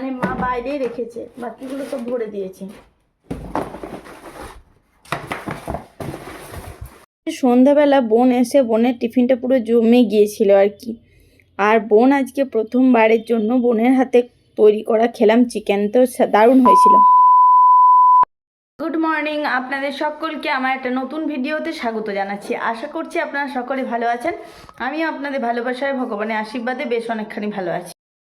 মানে মা বাইরেই রেখেছে, বাকিগুলো সব ভরে দিয়েছে। সন্ধ্যাবেলা বোন এসে বোনের টিফিনটা পুরো জমে গিয়েছিল আর কি। আর বোন আজকে প্রথমবারের জন্য বোনের হাতে তৈরি করা খেলাম চিকেন তো দারুণ হয়েছিল। গুড মর্নিং আপনাদের সকলকে আমার একটা নতুন ভিডিওতে স্বাগত জানাচ্ছি। আশা করছি আপনারা সকলে ভালো আছেন। আমিও আপনাদের ভালোবাসায়, ভগবানের আশীর্বাদে বেশ অনেকখানি ভালো আছি।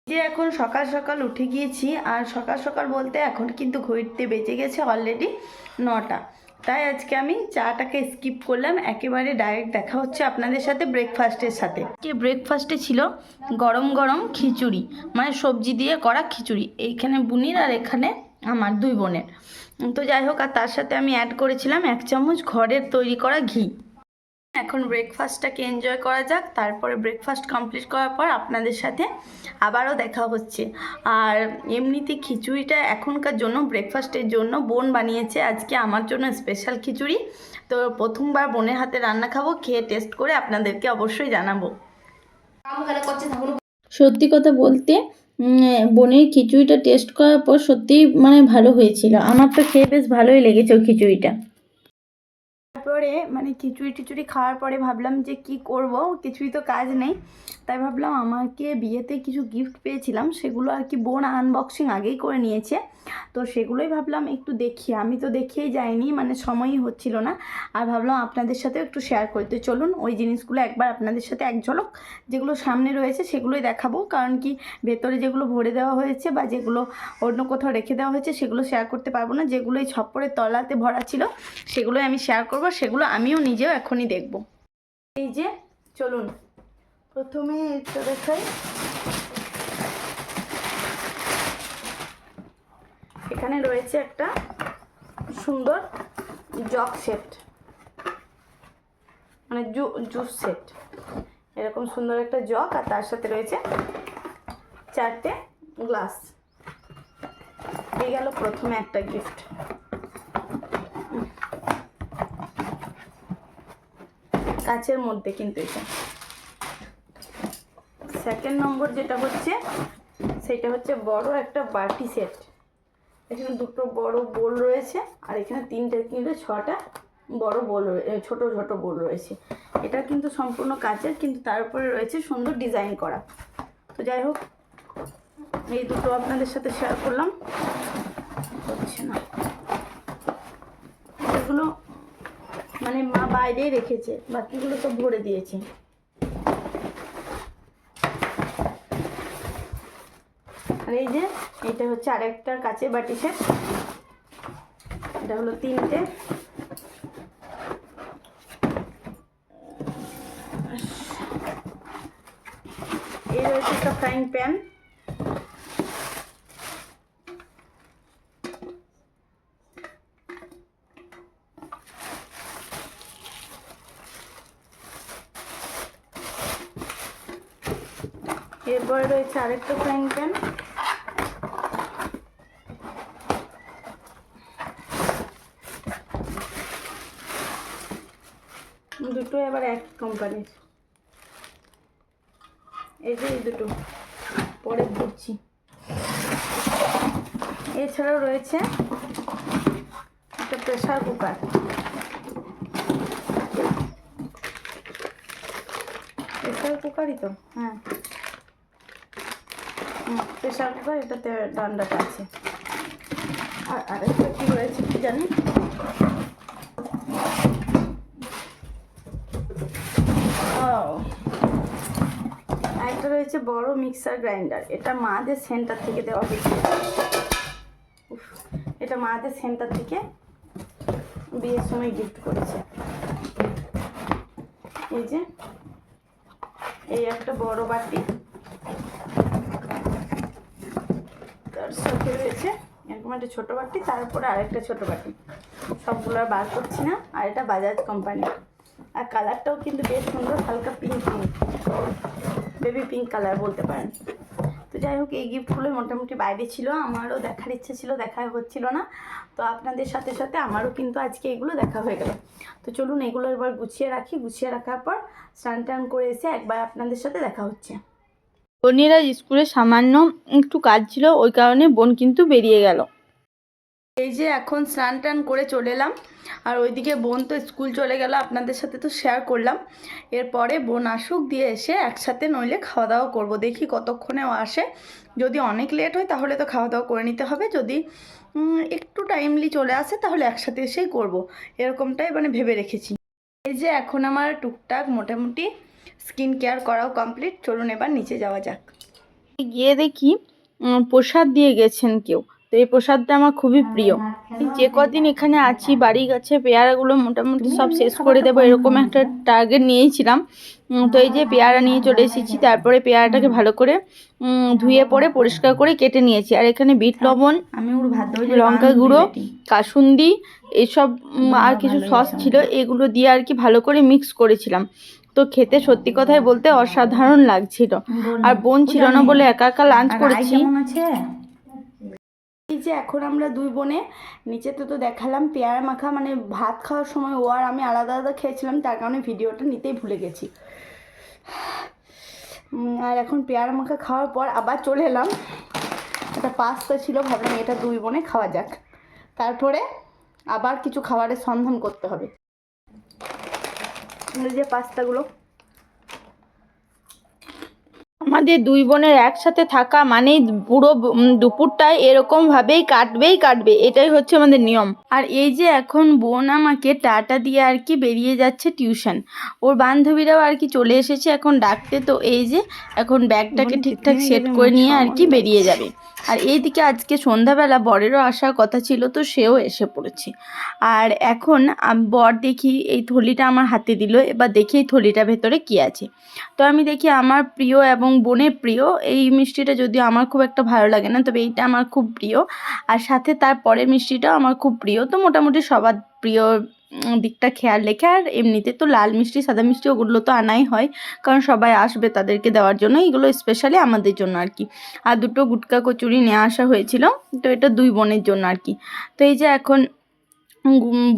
যে এখন সকাল সকাল উঠে গিয়েছি আর সকাল সকাল বলতে এখন কিন্তু ঘড়িতে বেঁচে গেছে অলরেডি নটা। তাই আজকে আমি চাটাকে স্কিপ করলাম, একেবারে ডাইরেক্ট দেখা হচ্ছে আপনাদের সাথে ব্রেকফাস্টের সাথে। যে ব্রেকফাস্টে ছিল গরম গরম খিচুড়ি মানে সবজি দিয়ে করা খিচুড়ি, এইখানে বুনির আর এখানে আমার দুই বোনের। তো যাই হোক, আর তার সাথে আমি অ্যাড করেছিলাম এক চামচ ঘরের তৈরি করা ঘি। এখন ব্রেকফাস্টটাকে এনজয় করা যাক, তারপরে ব্রেকফাস্ট কমপ্লিট করার পর আপনাদের সাথে আবারও দেখা হচ্ছে। আর এমনিতে খিচুড়িটা এখনকার জন্য ব্রেকফাস্টের জন্য বোন বানিয়েছে আজকে আমার জন্য স্পেশাল খিচুড়ি। তো প্রথমবার বোনের হাতে রান্না খাব, খেয়ে টেস্ট করে আপনাদেরকে অবশ্যই জানাব। সত্যি কথা বলতে বোনের খিচুড়িটা টেস্ট করার পর সত্যিই মানে ভালো হয়েছিল। আমার তো খেয়ে বেশ ভালোই লেগেছে খিচুড়িটা। তারপরে মানে খিচুড়ি টিচুড়ি খাওয়ার পরে ভাবলাম যে কি করব, কিছুই তো কাজ নেই। তাই ভাবলাম আমাকে বিয়েতে কিছু গিফট পেয়েছিলাম, সেগুলো আর কি বোন আনবক্সিং আগেই করে নিয়েছে। তো সেগুলোই ভাবলাম একটু দেখি, আমি তো দেখেই যাইনি মানে সময়ই হচ্ছিল না। আর ভাবলাম আপনাদের সাথে একটু শেয়ার করতে চলুন ওই জিনিসগুলো একবার আপনাদের সাথে এক ঝলক, যেগুলো সামনে রয়েছে সেগুলোই দেখাবো। কারণ কি ভেতরে যেগুলো ভরে দেওয়া হয়েছে বা যেগুলো অন্য কোথাও রেখে দেওয়া হয়েছে, সেগুলো শেয়ার করতে পারব না। যেগুলো এই ছপ্পরের তলাতে ভরা ছিল, সেগুলোই আমি শেয়ার করব। সেগুলো আমিও নিজেও এখনই দেখব। এই যে, চলুন। প্রথমে এটা দেখাই। এখানে রয়েছে একটা সুন্দর জগ সেট। মানে জুস সেট। এরকম সুন্দর একটা জগ, আর তার সাথে রয়েছে চারটে গ্লাস। এই গেল প্রথমে একটা গিফট। কাচের মধ্যে কিন্তু এটা। সেকেন্ড নম্বর যেটা হচ্ছে, সেটা হচ্ছে বড় একটা বাটি সেট এখানে দুটো বড় বোল রয়েছে, আর এখানে তিনটে কিন্তু ছটা বড় বোল ছোট ছোট বোল রয়েছে। এটা কিন্তু সম্পূর্ণ কাচের, কিন্তু তার উপরে রয়েছে সুন্দর ডিজাইন করা। তো যাই হোক, এই দুটো আপনাদের সাথে শেয়ার করলাম হচ্ছে না এগুলো বাইরেই রেখেছে, বাকিগুলো সব ভরে দিয়েছে। আর এই যে, এটা হচ্ছে আরেকটা কাচের বাটি সেট। এটা হলো তিনটে। এই রয়েছে একটা ফ্রাইং প্যান এরপরে রয়েছে আরেকটা ফ্রাইং প্যান দুটো এবার এক কোম্পানির এই যে এই দুটো, পরে বুঝছি এছাড়াও রয়েছে একটা প্রেসার কুকার প্রেসার কুকারই তো? হ্যাঁ। প্রেসার কুকার এটাতে ডান্ডাটা আছে। আর আরেকটা কী রয়েছে কি জানি? ও একটা রয়েছে বড় মিক্সার গ্রাইন্ডার। এটা মাদের সেন্টার থেকে দেওয়া হয়েছে। এটা মাদের সেন্টার থেকে বিয়ের সময় গিফট করেছে। এই যে এই একটা বড় বাটি। সাথে রয়েছে এরকম একটা ছোটো বাটি তারপরে আরেকটা ছোটো বাটি। সবগুলো আর বার করছি না, আর এটা বাজাজ কোম্পানি আর কালারটাও কিন্তু বেশ সুন্দর, হালকা pink pink baby pink colour বলতে পারেন। তো যাই হোক, এই গিফটগুলো মোটামুটি বাইরে ছিল, আমারও দেখার ইচ্ছে ছিল, দেখা হচ্ছিল না। তো আপনাদের সাথে সাথে আমারও কিন্তু আজকে এগুলো দেখা হয়ে গেল। তো চলুন এগুলো এবার গুছিয়ে রাখি। গুছিয়ে রাখার পর স্নান টান করে এসে একবার আপনাদের সাথে দেখা হচ্ছে। বোনেরা স্কুলে সামান্য একটু কাজ ছিল, ওই কারণে বোন কিন্তু বেরিয়ে গেল। এই যে এখন স্নান টান করে চলে এলাম, আর ওইদিকে বোন তো স্কুল চলে গেল, আপনাদের সাথে তো শেয়ার করলাম। এরপরে বোন আসুক, দিয়ে এসে একসাথে নইলে খাওয়া দাওয়া করব। দেখি কতক্ষণে ও আসে। যদি অনেক লেট হয়, তাহলে তো খাওয়া দাওয়া করে নিতে হবে। যদি একটু টাইমলি চলে আসে, তাহলে একসাথে এসেই করব। এরকমটাই মানে ভেবে রেখেছি। এই যে এখন আমার টুকটাক মোটামুটি স্কিন কেয়ার করাও কমপ্লিট। চলুন এবার নিচে যাওয়া যাক। গিয়ে দেখি প্রসাদ দিয়ে গেছেন কেউ। তো এই প্রসাদটা আমার খুবই প্রিয়। যে কদিন এখানে আছি বাড়ি গাছে পেয়ারাগুলো মোটামুটি সব শেষ করে দেবো এরকম একটা টার্গেট নিয়েছিলাম। তো এই যে পেয়ারা নিয়ে চলে এসেছি তারপরে পেয়ারাটাকে ভালো করে ধুয়ে পরে পরিষ্কার করে কেটে নিয়েছি। আর এখানে বিট লবণ আমি ওর ভাত লঙ্কা গুঁড়ো কাসুন্দি এইসব উম, আর কিছু সস ছিল এগুলো দিয়ে আর কি ভালো করে মিক্স করেছিলাম। তো খেতে সত্যি কথাই বলতে অসাধারণ লাগছিল। আর বোন ছিল না বলে একা একা লাঞ্চ করেছি। এই যে এখন আমরা দুই বোনে নিচেতে তো দেখালাম পেয়ারা মাখা মানে ভাত খাওয়ার সময় ও আর আমি আলাদা আলাদা খেয়েছিলাম তার কারণে ভিডিওটা নিতেই ভুলে গেছি। আর এখন পেয়ারা মাখা খাওয়ার পর আবার চলে এলাম। একটা পাস্তা ছিল ভাবলাম এটা দুই বোনে খাওয়া যাক। তারপরে আবার কিছু খাবারের সন্ধান করতে হবে। এই যে পাস্তাগুলো আমাদের দুই বোনের একসাথে থাকা মানেই পুরো দুপুরটায় এরকম ভাবেই কাটবেই কাটবে এটাই হচ্ছে আমাদের নিয়ম। আর এই যে এখন বোন আমাকে টাটা দিয়ে আর কি বেরিয়ে যাচ্ছে টিউশন ওর বান্ধবীরাও আর কি চলে এসেছে এখন ডাকতে তো এই যে এখন ব্যাগটাকে ঠিকঠাক সেট করে নিয়ে আর কি বেরিয়ে যাবে। আর এইদিকে আজকে সন্ধ্যাবেলা বরেরও আসার কথা ছিল তো সেও এসে পড়েছে। আর এখন বর দেখি এই থলিটা আমার হাতে দিল এবার দেখি এই থলিটা ভেতরে কী আছে। তো আমি দেখি আমার প্রিয় এবং বোনের প্রিয়। এই মিষ্টিটা যদিও আমার খুব একটা ভালো লাগে না, তবে এইটা আমার খুব প্রিয়। আর সাথে তার পরের মিষ্টিটাও আমার খুব প্রিয়। তো মোটামুটি সবার প্রিয় দিকটা খেয়াল রেখে। আর এমনিতে তো লাল মিষ্টি, সাদা মিষ্টি ওগুলো তো আনাই হয়। কারণ সবাই আসবে তাদেরকে দেওয়ার জন্য। এগুলো স্পেশালি আমাদের জন্য আর কি। আর দুটো গুটকা কচুরি নিয়ে আসা হয়েছিল। তো এটা দুই বোনের জন্য আর কি। তো এই যে এখন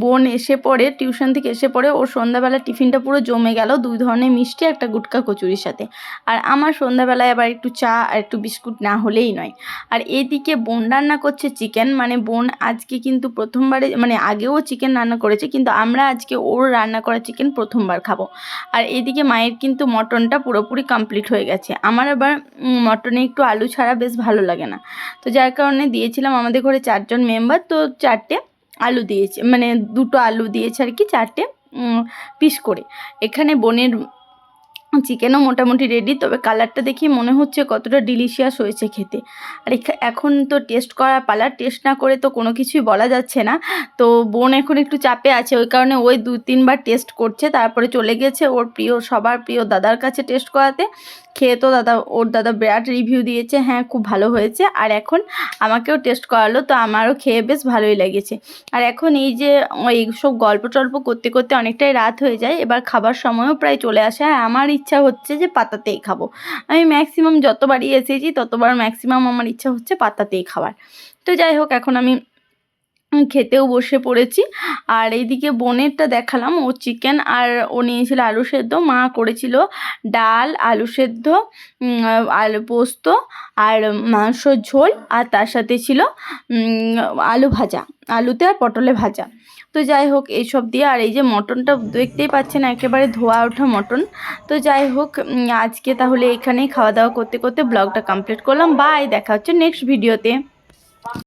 বোন এসে পড়ে টিউশন থেকে এসে পড়ে, ওর সন্ধ্যাবেলা টিফিনটা পুরো জমে গেল দুই ধরনের মিষ্টি, একটা গুটকা কচুরির সাথে। আর আমার সন্ধ্যাবেলায় আবার একটু চা আর একটু বিস্কুট না হলেই নয়। আর এদিকে বোন রান্না করছে চিকেন মানে বোন আজকে কিন্তু প্রথমবারে মানে আগেও চিকেন রান্না করেছে, কিন্তু আমরা আজকে ওর রান্না করা চিকেন প্রথমবার খাব। আর এদিকে মায়ের কিন্তু মটনটা পুরোপুরি কমপ্লিট হয়ে গেছে। আমার আবার মটনে একটু আলু ছাড়া বেশ ভালো লাগে না। তো যার কারণে দিয়েছিলাম আমাদের ঘরে চারজন মেম্বার তো চারটে আলু দিয়েছে মানে দুটো আলু দিয়েছে আর কি চারটে পিস করে। এখানে বোনের চিকেনও মোটামুটি রেডি তবে কালারটা দেখি মনে হচ্ছে কতটা ডিলিশিয়াস হয়েছে খেতে। আর এখন তো টেস্ট করার পালা টেস্ট না করে তো কোনো কিছুই বলা যাচ্ছে না। তো বোন এখন একটু চাপে আছে, ওই কারণে ওই দু, তিনবার টেস্ট করছে, তারপরে চলে গেছে ওর প্রিয়, সবার প্রিয় দাদার কাছে টেস্ট করাতে। খেয়ে তো দাদা, ওর দাদা বিরাট রিভিউ দিয়েছে হ্যাঁ খুব ভালো হয়েছে। আর এখন আমাকেও টেস্ট করালো, তো আমারও খেয়ে বেশ ভালোই লেগেছে। আর এখন এই যে এই সব গল্প টল্প করতে করতে অনেকটাই রাত হয়ে যায়, এবার খাবার সময়ও প্রায় চলে আসে। আর আমার হচ্ছে যে পাতাতেই খাব। আমি ম্যাক্সিমাম যতবারই এসেছি ততবার ম্যাক্সিমাম আমার ইচ্ছা হচ্ছে পাতাতেই খাবার তো যাই হোক, এখন আমি খেতেও বসে পড়েছি। আর এইদিকে বোনেরটা দেখালাম। ও চিকেন আর ও নিয়েছিল আলু সেদ্ধ। মা করেছিল ডাল, আলু সেদ্ধ আলু, পোস্ত আর মাংসর ঝোল। আর তার সাথে ছিল আলু ভাজা। আলুতে আর পটলে ভাজা। তো যাই হোক, এইসব দিয়ে আর এই যে মটনটা দেখতেই পাচ্ছেন, একেবারে ধোয়া ওঠা মটন। তো যাই হোক আজকে তাহলে এখানেই খাওয়া দাওয়া করতে করতে ব্লগটা কমপ্লিট করলাম। বাই, দেখা হচ্ছে নেক্সট ভিডিওতে